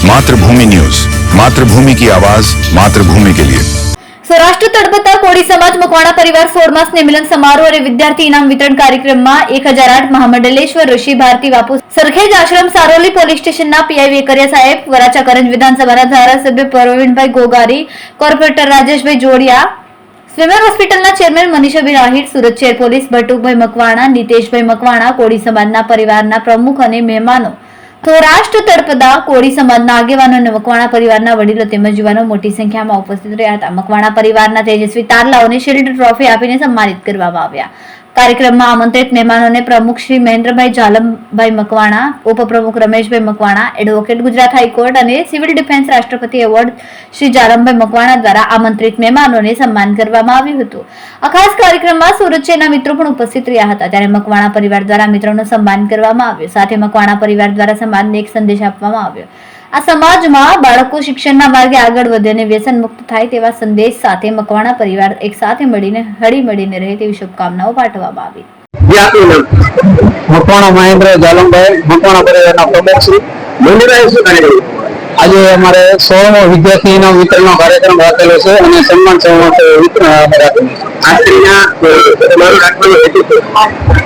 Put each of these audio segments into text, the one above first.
Mathrubhumi news Mathrubhumi કી આવાજ માતૃભૂમિ કે લિયે સૌરાષ્ટ્ર તળપતા કોળી સમાજ મકવાણા પરિવાર સોળમા સ્નેહમિલન સમારોહ અને વિદ્યાર્થી ઇનામ વિતરણ કાર્યક્રમમાં એક હજાર આઠ મહામંડલેશ્વર ઋષિ ભારતી બાપુ સરખેજ આશ્રમ સારોલી પોલીસ સ્ટેશનના પીઆઈ વેકરિયા સાહેબ વરાછા કરંજ વિધાનસભાના ધારાસભ્ય પ્રવીણભાઈ ગોગારી કોર્પોરેટર રાજેશભાઈ જોડિયા સ્વિમર હોસ્પિટલના ચેરમેન મનીષાબેન આહિર સુરત શહેર પોલીસ ભટુકભાઈ મકવાણા નીતેશભાઈ મકવાણા કોળી સમાજના પરિવારના પ્રમુખ અને મહેમાનો સૌરાષ્ટ્ર તળપદા કોળી સમાજના આગેવાનો અને મકવાણા પરિવારના વડીલો તેમજ યુવાનો મોટી સંખ્યામાં ઉપસ્થિત રહ્યા હતા. મકવાણા પરિવારના તેજસ્વી તારલાઓને શિલ્ડ ટ્રોફી આપીને સન્માનિત કરવામાં આવ્યા. કાર્યક્રમમાં આમંત્રિત મહેમાનોને પ્રમુખ શ્રી મહેન્દ્રભાઈ જાલમભાઈ મકવાણા, ઉપપ્રમુખ Rameshbhai Makwana, advocate Gujarat high court અને સિવિલ ડિફેન્સ રાષ્ટ્રપતિ એવોર્ડ શ્રી જાલમભાઈ મકવાણા દ્વારા આમંત્રિત મહેમાનોને સન્માન કરવામાં આવ્યું હતું. આ ખાસ કાર્યક્રમમાં સુરતના મિત્રો પણ ઉપસ્થિત રહ્યા હતા, ત્યારે મકવાણા પરિવાર દ્વારા મિત્રોનું સન્માન કરવામાં આવ્યું. સાથે મકવાણા પરિવાર દ્વારા સન્માનને એક સંદેશ આપવામાં આવ્યો. આ સમાજમાં બાળકો શિક્ષણના માર્ગે આગળ વધે અને વ્યસન મુક્ત થાય તેવા સંદેશ સાથે મકવાણા પરિવાર એક સાથે મળીને હળી મળીને રહે તેવી શુભકામનાઓ પાઠવવામાં આવી. જે આપનું નામ? મકવાણા મહેન્દ્ર જાલમભાઈ મકવાણા પરિવારના પ્રમુખ શ્રી મંદિરાય શું કાર્યક્રમ આજે અમારે સોળમો વિદ્યાર્થી ઇનામ વિતરણનો કાર્યક્રમ રાખેલો છે અને સન્માન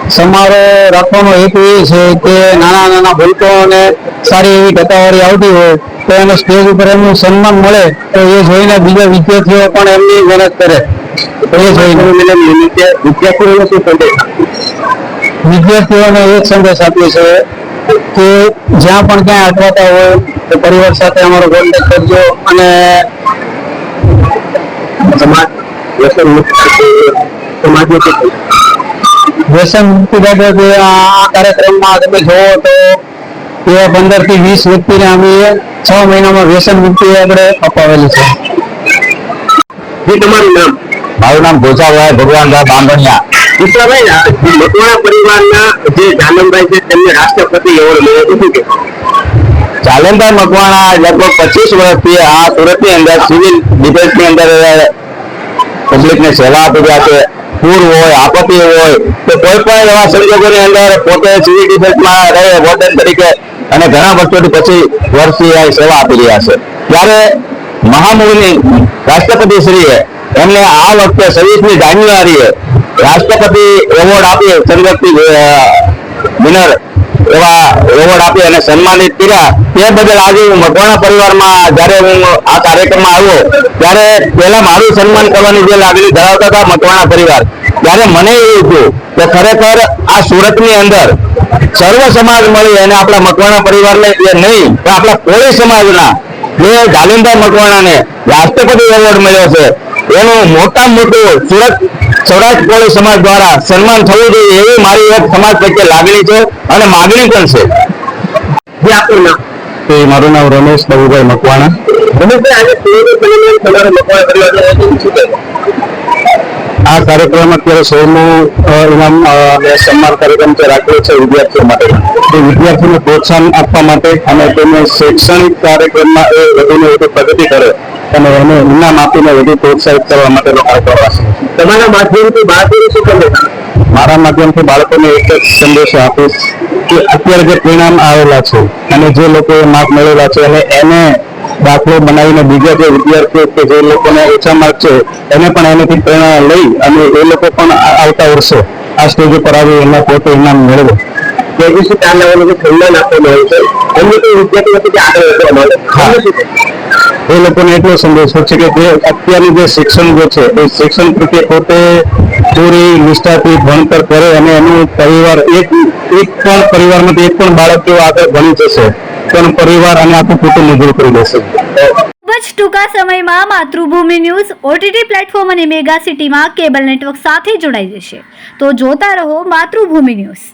સમારોહ રાખવાનો હેતુ એ છે કે નાના નાના બાળકોને સારી એવી ટકાવારી આવતી હોય તો એને સ્ટેજ ઉપર એમનું સન્માન મળે તો એ જોઈને બીજા વિદ્યાર્થીઓ પણ એમની મહેનત કરે. એ જોઈને. વિદ્યાર્થીઓને શું સંદેશ વિદ્યાર્થીઓને એ સંદેશ આપ્યો છે કે જ્યાં પણ ક્યાંય અટવાતા હોય તો પરિવાર સાથે અમારો કોન્ટેક્ટ કરજો અને વ્યસન મુક્ત માટે આ કાર્યક્રમમાં તમે જોવો તો એવા પંદરથી વીસ વ્યક્તિને અમે છ મહિનામાં વ્યસન મુક્તિ આપણે અપાવેલી છે. તમારું નામ? મારું નામ ગોચાભાઈ ભગવાનભાઈ બાંભણિયા વિશ્વાભાઈ મકવાણા લગભગ પચીસ વર્ષથી આ સુરતની અંદર સિવિલ ડિફેન્સની અંદર પબ્લિકને સેવા આપી રહ્યા છે. પૂર હોય, આપત્તિ હોય, તો કોઈ પણ એવા સંજોગોની અંદર પોતે સિવિલ ડિફેન્સમાં રહે, વોર્ડન તરીકે, અને ઘણા વર્ષોથી પછી વર્ષથી આ સેવા આપી રહ્યા છે. ત્યારે મહામુનિ રાષ્ટ્રપતિ શ્રીએ એમને આ વખતે છવ્વીસમી જાન્યુઆરીએ રાષ્ટ્રપતિ એવોર્ડ આપી સંગતિ વિનર એવા એવોર્ડ આપી અને સન્માનિત કર્યા. તે બદલ આજે હું મકવાણા પરિવારમાં જ્યારે હું આ કાર્યક્રમમાં આવ્યો, ત્યારે પહેલા મારું સન્માન કરવાની જે લાગણી ધરાવતા હતા મકવાણા પરિવાર, ત્યારે મને એવું હતું કે ખરેખર આ સુરતની અંદર સર્વ સમાજ મળી અને આપણા મકવાણા પરિવારને જે નહીં પણ આપણા કોળી સમાજના જે જાલિમભાઈ મકવાણાને રાષ્ટ્રપતિ એવોર્ડ મળ્યો છે, એનું મોટામાં મોટું સુરત સૌરાષ્ટ્ર કોળી સમાજ દ્વારા સન્માન થવું જોઈએ એવી મારી એક સમાજ પ્રત્યે લાગણી છે અને માગણી પણ છે. મારું નામ રમેશ બાબુભાઈ મકવાણા? આ કાર્યક્રમ અત્યારે સૌનું ઇનામ અને સન્માન કાર્યક્રમ જે રાખ્યો છે વિદ્યાર્થીઓ માટે. તે વિદ્યાર્થીઓને પ્રોત્સાહન આપવા માટે અને તેને શૈક્ષણિક કાર્યક્રમમાં એ વધુને વધુ પ્રગતિ કરે. અને એને ઇનામ આપીને વધુ પ્રોત્સાહિત કરવા માટે કાર્યક્રમ તમારા માધ્યમથી બાળકોને શું સંદેશ મારા માધ્યમથી બાળકોને એક જ સંદેશો આપીશ કે અત્યારે જે પરિણામ આવેલા છે અને જે લોકોએ માર્ક મેળવેલા છે અને એને દાખલો બનાવીને બીજા જે વિદ્યાર્થીઓ કે જે લોકોને ઓછા માર્ક છે એને પણ એનાથી પ્રેરણા લઈ અને એ લોકો પણ આવતા વર્ષે આ સ્ટેજ ઉપર આવી એના પોતે ઇનામ મેળવે. તેજસ્વી તારલાઓને જે સન્માન આપવામાં આવ્યું છે? એમને કોઈ વિદ્યાર્થીઓ સુધી આગળ વધવા માટે? એ લોકોને એટલો સંદેશો છે કે જે અત્યારનું જે શિક્ષણ જે છે, એ શિક્ષણ પ્રત્યે પોતે ચોરી નિષ્ઠાથી ભણતર કરે અને એનું પરિવાર એક એક પણ પરિવારમાંથી એક પણ બાળક જો આગળ ભણી જશે તો પરિવાર અને આખું કુટુંબ મજૂર કરી દેશે. ખૂબ જ ટૂંકા સમયમાં માતૃભૂમિ ન્યૂઝ ઓટીટી પ્લેટફોર્મ અને મેગા સિટીમાં કેબલ નેટવર્ક સાથે જોડાઈ જશે. તો જોતા રહો માતૃભૂમિ ન્યૂઝ.